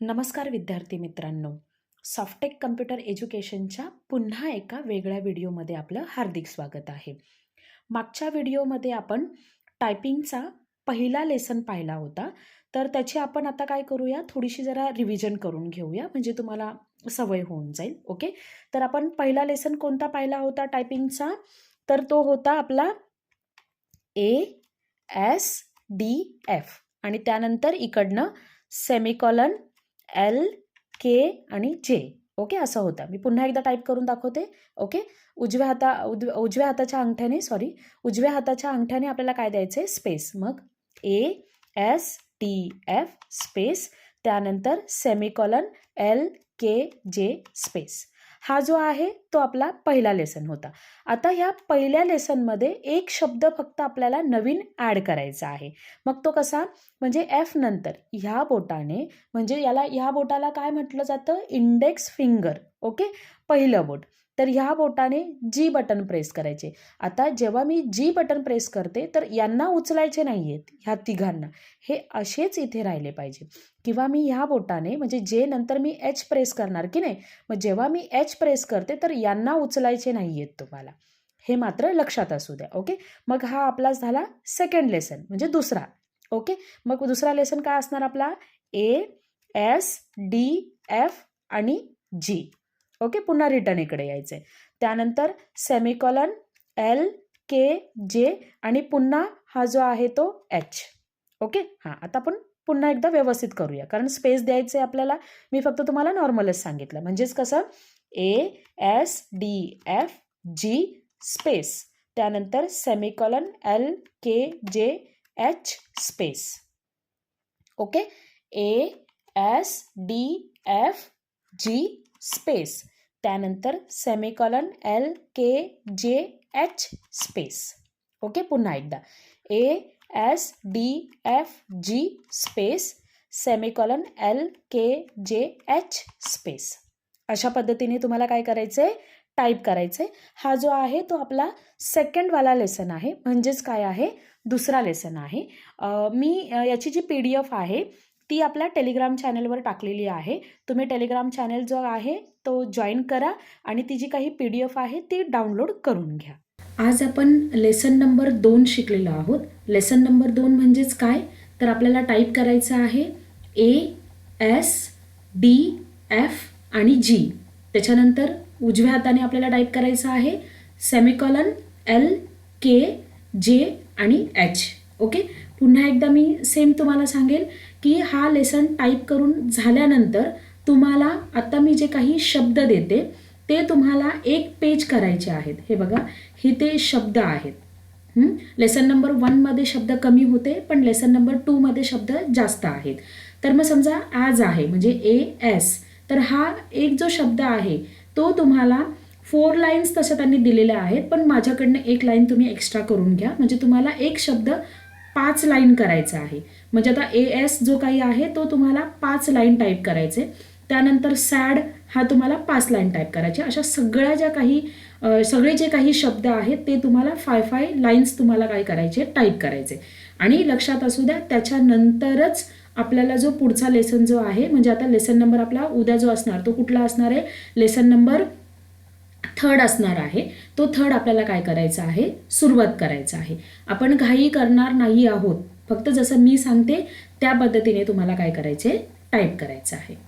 नमस्कार विद्यार्थी मित्रांनो. सॉफ्टेक कम्प्युटर एज्युकेशनच्या पुन्हा एका वेगळ्या व्हिडिओमध्ये आपलं हार्दिक स्वागत आहे. मागच्या व्हिडिओमध्ये आपण टायपिंगचा पहिला लेसन पाहिला होता. तर त्याची आपण आता काय करूया? थोडीशी जरा रिव्हिजन करून घेऊया. म्हणजे तुम्हाला सवय होऊन जाईल. ओके तर आपण पहिला लेसन कोणता पाहिला होता टायपिंगचा तर तो होता आपला ए एस डी एफ आणि त्यानंतर इकडनं सेमिकॉलन एल के आणि जे. ओके? असं होतं. मी पुन्हा एकदा टाईप करून दाखवते. ओके? उजव्या हाता उद उजव्या हाताच्या अंगठ्याने सॉरी उजव्या हाताच्या अंगठ्याने आपल्याला काय द्यायचं आहे स्पेस. मग A S T F space. त्यानंतर semicolon L K J space. हा जो आहे तो आपला पहिला लेसन होता. आता ह्या पहिल्या लेसनमध्ये एक शब्द फक्त आपल्याला नवीन ॲड करायचा आहे. मग तो कसा? म्हणजे एफ नंतर ह्या बोटाने म्हणजे याला ह्या बोटाला काय म्हटलं जातं? इंडेक्स फिंगर ओके पहिलं बोट. तर ह्या बोटाने जी बटन प्रेस करायचे. आता जेव्हा मी जी बटन प्रेस करते तर यांना उचलायचे नाही आहेत ह्या तिघांना. हे असेच इथे राहिले पाहिजे. किंवा मी ह्या बोटाने म्हणजे जे नंतर मी एच प्रेस करणार की नाही मग जेव्हा मी एच प्रेस करते तर यांना उचलायचे नाही आहेत तुम्हाला. हे मात्र लक्षात असू द्या ओके? मग हा आपला झाला सेकंड लेसन म्हणजे दुसरा ओके? मग दुसरा लेसन काय असणार आपला? ए एस डी एफ आणि जी ओके पुन्हा रिटर्न इकडे यायचं. आहे त्यानंतर सेमिकॉलन एल के जे आणि पुन्हा हा जो आहे तो एच. ओके? हां आता आपण पुन्हा एकदा व्यवस्थित करूया. कारण स्पेस द्यायचं आहे आपल्याला. मी फक्त तुम्हाला नॉर्मलच सांगितलं. म्हणजेच कसं? A S D F G space. त्यानंतर semicolon L K J H space. Okay? A S D F G space त्यानंतर semicolon L K J H space okay पुन्हा एकदा. A S D F G space semicolon L K J H space अशा पद्धतीने तुम्हाला काय करायचं आहे type करायचं आहे हा जो आहे तो आपला सेकंडवाला लेसन आहे. म्हणजेच काय आहे? दुसरा लेसन आहे. मी याची जी पी डी एफ आहे ती आपल्या टेलिग्राम चॅनेलवर टाकलेली आहे. तुम्ही टेलिग्राम चॅनेल जो आहे तो जॉईन करा आणि ती जी काही पी डी एफ आहे ती डाउनलोड करून घ्या. आज आपण लेसन नंबर दोन शिकलेलो आहोत. लेसन नंबर दोन म्हणजेच काय? तर आपल्याला टाईप करायचं आहे ए एस डी एफ आणि जी त्याच्यानंतर उजव्या हाताने आपल्याला टाईप करायचं आहे सेमिकॉलन एल के जे आणि एच ओके पुन्हा एकदा मी सेम तुम्हाला सांगेल की हा लेसन टाईप करून झाल्यानंतर तुम्हाला आता मी जे काही शब्द देते ते तुम्हाला एक पेज करायचे आहेत. हे बघा हे ते शब्द आहेत. लेसन नंबर वनमध्ये शब्द कमी होते पण लेसन नंबर टूमध्ये शब्द जास्त आहेत. तर मग समजा ॲज आहे म्हणजे ए एस तर हा एक जो शब्द आहे तो तुम्हाला फोर लाईन्स तशा त्यांनी दिलेल्या आहेत पण माझ्याकडनं एक लाईन तुम्ही एक्स्ट्रा करून घ्या. म्हणजे तुम्हाला एक शब्द पाच लाईन करायचा आहे. म्हणजे आता ए एस जो काही आहे तो तुम्हाला पाच लाईन टाईप करायचे. त्यानंतर सॅड हा तुम्हाला पाच लाईन टाईप करायचे. अशा सगळ्या ज्या काही सगळे जे काही शब्द आहेत ते तुम्हाला फाय फाय लाईन्स तुम्हाला काय करायचे टाईप करायचे. आणि लक्षात असू द्या त्याच्यानंतरच आपल्याला जो पुढचा लेसन जो आहे म्हणजे आता लेसन नंबर आपला उद्या जो असणार तो कुठला असणार आहे? लेसन नंबर थर्ड असणार आहे तो थड आपल्याला काय करायचा आहे? सुरुवात करायचा आहे. आपण घाई करणार नाही आहोत. फक्त जसं मी सांगते त्या पद्धतीने तुम्हाला काय करायचे? टाईप करायचं आहे.